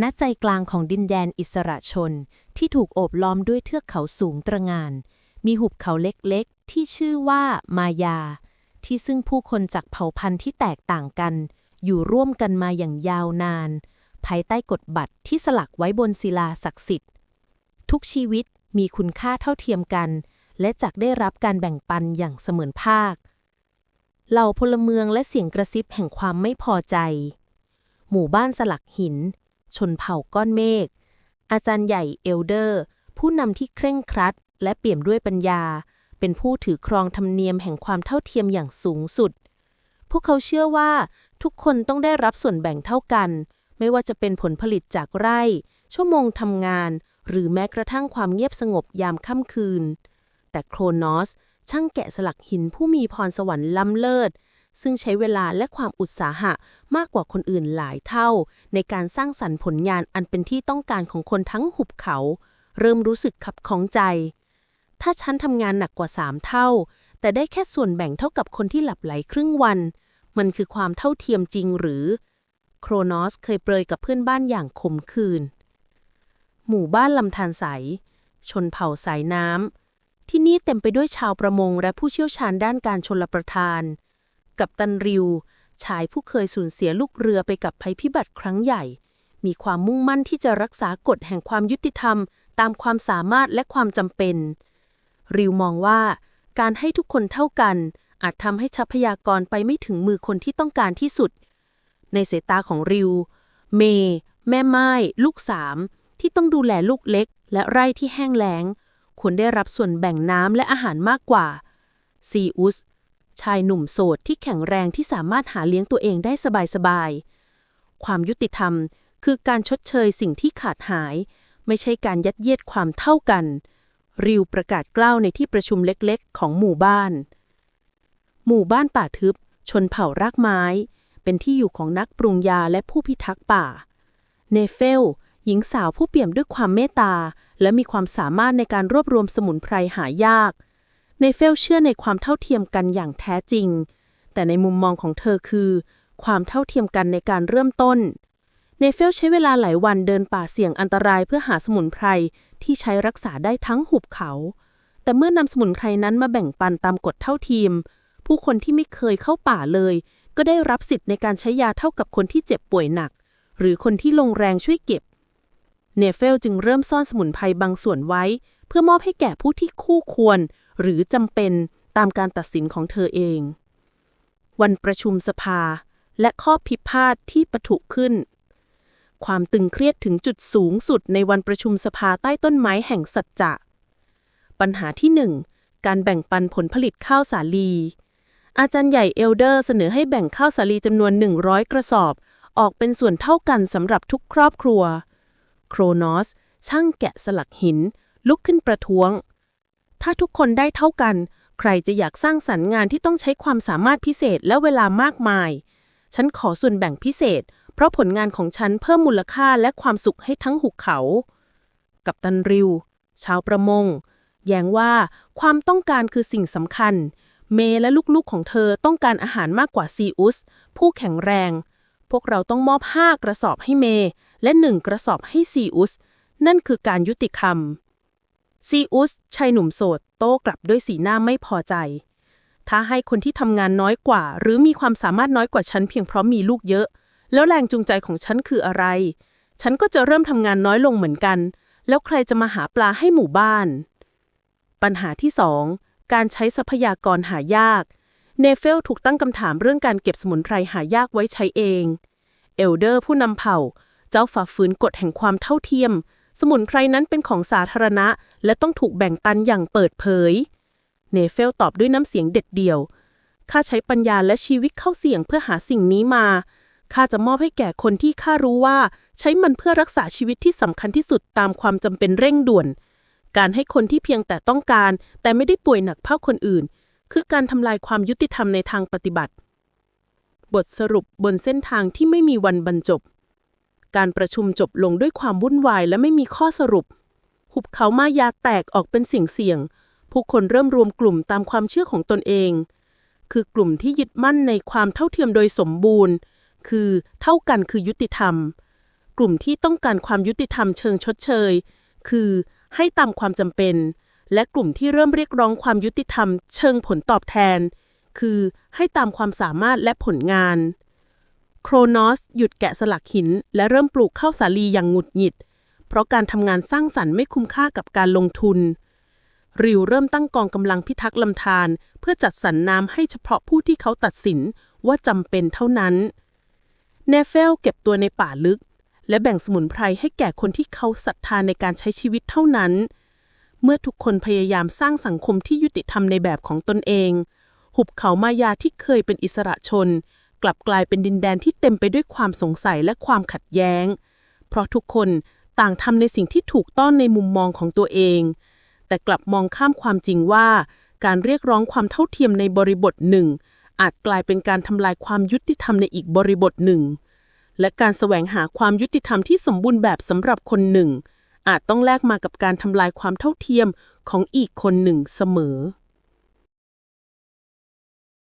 ณใจกลางของดินแดนอิสระชน ที่ถูกโอบล้อมด้วยเทือกเขาสูงตระงาน มีหุบเขาเล็กๆ ที่ชื่อว่ามายา ที่ซึ่งผู้คนจากเผ่าพันธุ์ที่แตกต่างกัน อยู่ร่วมกันมาอย่างยาวนาน ภายใต้กฎบัตรที่สลักไว้บนศิลาศักดิ์สิทธิ์ ทุกชีวิตมีคุณค่าเท่าเทียมกัน และจักได้รับการแบ่งปันอย่างเสมือนภาค เหล่าพลเมืองและเสียงกระซิบแห่งความไม่พอใจ หมู่บ้านสลักหิน ชนเผ่าก้อนเมฆ อาจารย์ใหญ่เอลเดอร์ ผู้นำที่เคร่งครัด และเปี่ยมด้วยปัญญา เป็นผู้ถือครองธรรมเนียมแห่งความเท่าเทียมอย่างสูงสุด พวกเขาเชื่อว่าทุกคนต้องได้รับส่วนแบ่งเท่ากัน ไม่ว่าจะเป็นผลผลิตจากไร่ ชั่วโมงทำงาน หรือแม้กระทั่งความเงียบสงบยามค่ำคืน แต่โครนอสช่างแกะสลักหินผู้มีพรสวรรค์ล้ำเลิศ ซึ่งใช้เวลาและความอุตสาหะมากกว่าคนอื่นหลายเท่า ในการสร้างสรรค์ผลงานอันเป็นที่ต้องการของคนทั้งหุบเขา เริ่มรู้สึกขับของใจ ถ้าฉันทำงานหนักกว่าสามเท่า แต่ได้แค่ส่วนแบ่งเท่ากับคนที่หลับไหลครึ่งวัน มันคือความเท่าเทียมจริงหรือ โครนอสเคยเปรยกับเพื่อนบ้านอย่างขมขื่นหมู่บ้านลำธารใส ชนเผ่าสายน้ำที่นี่เต็มไปด้วยชาวประมงและผู้เชี่ยวชาญด้านการชลประทาน กับตันริว ชายผู้เคยสูญเสียลูกเรือไปกับภัยพิบัติครั้งใหญ่ มีความมุ่งมั่นที่จะรักษากฎแห่งความยุติธรรม ตามความสามารถและความจำเป็น ริวมองว่า การให้ทุกคนเท่ากัน อาจทำให้ทรัพยากรไปไม่ถึงมือคนที่ต้องการที่สุด ในสายตาของริว เม แม่ไม้ ลูกสามที่ต้องดูแลลูกเล็ก และไร่ที่แห้งแล้งควรได้รับส่วนแบ่งน้ำและอาหารมากกว่าซีอุส ชายหนุ่มโสดที่แข็งแรงที่สามารถหาเลี้ยงตัวเองได้สบายๆ ความยุติธรรมคือการชดเชยสิ่งที่ขาดหาย ไม่ใช่การยัดเยียดความเท่ากัน ริวประกาศกล้าวในที่ประชุมเล็กๆ ของหมู่บ้าน หมู่บ้านป่าทึบ ชนเผ่ารากไม้ เป็นที่อยู่ของนักปรุงยาและผู้พิทักษ์ป่า เนเฟล หญิงสาวผู้เปี่ยมด้วยความเมตตา และมีความสามารถในการรวบรวมสมุนไพรหายาก เนเฟลเชื่อในความเท่าเทียมกันอย่างแท้จริง แต่ในมุมมองของเธอคือ ความเท่าเทียมกันในการเริ่มต้นเนเฟลใช้เวลาหลายวันเดินป่าเสี่ยงอันตรายเพื่อหาสมุนไพรที่ใช้รักษาได้ทั้งหุบเขา แต่เมื่อนำสมุนไพรนั้นมาแบ่งปันตามกฎเท่าเทียม ผู้คนที่ไม่เคยเข้าป่าเลย ก็ได้รับสิทธิ์ในการใช้ยาเท่ากับคนที่เจ็บป่วยหนัก หรือคนที่ลงแรงช่วยเก็บ เนเฟลจึงเริ่มซ่อนสมุนไพรบางส่วนไว้ เพื่อมอบให้แก่ผู้ที่คู่ควร หรือจำเป็นตามการตัดสินของเธอเอง วันประชุมสภาและข้อพิพาทที่ปะทุขึ้น ความตึงเครียดถึงจุดสูงสุดในวันประชุมสภาใต้ต้นไม้แห่งสัจจะ ปัญหาที่หนึ่งการแบ่งปันผลผลิตข้าวสาลี อาจารย์ใหญ่เอลเดอร์เสนอให้แบ่งข้าวสาลีจำนวน 100 กระสอบ ออกเป็นส่วนเท่ากันสำหรับทุกครอบครัว โครนอส ช่างแกะสลักหิน ลุกขึ้นประท้วง ถ้าทุกคนได้เท่ากัน ใครจะอยากสร้างสรรค์งานที่ต้องใช้ความสามารถพิเศษและเวลามากมาย ฉันขอส่วนแบ่งพิเศษ เพราะผลงานของฉันเพิ่มมูลค่าและความสุขให้ทั้งหุบเขา กับตันริว ชาวประมง แย้งว่าความต้องการคือสิ่งสำคัญ เมย์และลูกๆของเธอต้องการอาหารมากกว่าซีอุส ผู้แข็งแรง พวกเราต้องมอบ 5 กระสอบให้เมย์และ 1 กระสอบให้ซีอุส นั่นคือการยุติธรรม ซีอุสชายหนุ่มโสด โต้กลับด้วยสีหน้าไม่พอใจ ถ้าให้คนที่ทำงานน้อยกว่า หรือมีความสามารถน้อยกว่าฉันเพียงเพราะมีลูกเยอะ แล้วแรงจูงใจของฉันคืออะไร ฉันก็จะเริ่มทำงานน้อยลงเหมือนกัน แล้วใครจะมาหาปลาให้หมู่บ้าน ปัญหาที่2การใช้ทรัพยากรหายาก เนเฟลถูกตั้งคำถามเรื่องการเก็บสมุนไพรหายากไว้ใช้เอง เอลเดอร์ผู้นำเผ่า เจ้าฝ่าฝืนกฎแห่งความเท่าเทียม สมุนไพรนั้นเป็นของสาธารณะ และต้องถูกแบ่งปันอย่างเปิดเผย เนเฟลตอบด้วยน้ำเสียงเด็ดเดี่ยว ข้าใช้ปัญญาและชีวิตเข้าเสี่ยงเพื่อหาสิ่งนี้มา ข้าจะมอบให้แก่คนที่ข้ารู้ว่า ใช้มันเพื่อรักษาชีวิตที่สำคัญที่สุดตามความจำเป็นเร่งด่วน การให้คนที่เพียงแต่ต้องการ แต่ไม่ได้ป่วยหนักเท่าคนอื่น คือการทำลายความยุติธรรมในทางปฏิบัติ บทสรุปบนเส้นทางที่ไม่มีวันบรรจบ การประชุมจบลงด้วยความวุ่นวายและไม่มีข้อสรุป หุบเขามายาแตกออกเป็นเสี่ยงๆผู้คนเริ่มรวมกลุ่มตามความเชื่อของตนเอง คือกลุ่มที่ยึดมั่นในความเท่าเทียมโดยสมบูรณ์ คือเท่ากันคือยุติธรรม กลุ่มที่ต้องการความยุติธรรมเชิงชดเชย คือให้ตามความจำเป็น และกลุ่มที่เริ่มเรียกร้องความยุติธรรม เชิงผลตอบแทน คือให้ตามความสามารถและผลงาน โครนอสหยุดแกะสลักหิน และเริ่มปลูกข้าวสาลีอย่างหงุดหงิด เพราะการทำงานสร้างสรรค์ไม่คุ้มค่ากับการลงทุน ริวเริ่มตั้งกองกำลังพิทักษ์ลำธารเพื่อจัดสรรน้ำให้เฉพาะผู้ที่เขาตัดสินว่าจำเป็นเท่านั้น เนเฟลเก็บตัวในป่าลึก และแบ่งสมุนไพรให้แก่คนที่เขาศรัทธาในการใช้ชีวิตเท่านั้น เมื่อทุกคนพยายามสร้างสังคมที่ยุติธรรมในแบบของตนเอง หุบเขามายาที่เคยเป็นอิสระชน กลับกลายเป็นดินแดนที่เต็มไปด้วยความสงสัยและความขัดแย้ง เพราะทุกคนต่างทำในสิ่งที่ถูกต้องในมุมมองของตัวเอง แต่กลับมองข้ามความจริงว่า การเรียกร้องความเท่าเทียมในบริบทหนึ่ง อาจกลายเป็นการทำลายความยุติธรรมในอีกบริบทหนึ่ง และการแสวงหาความยุติธรรมที่สมบูรณ์แบบสำหรับคนหนึ่ง อาจต้องแลกมากับการทำลายความเท่าเทียมของอีกคนหนึ่งเสมอ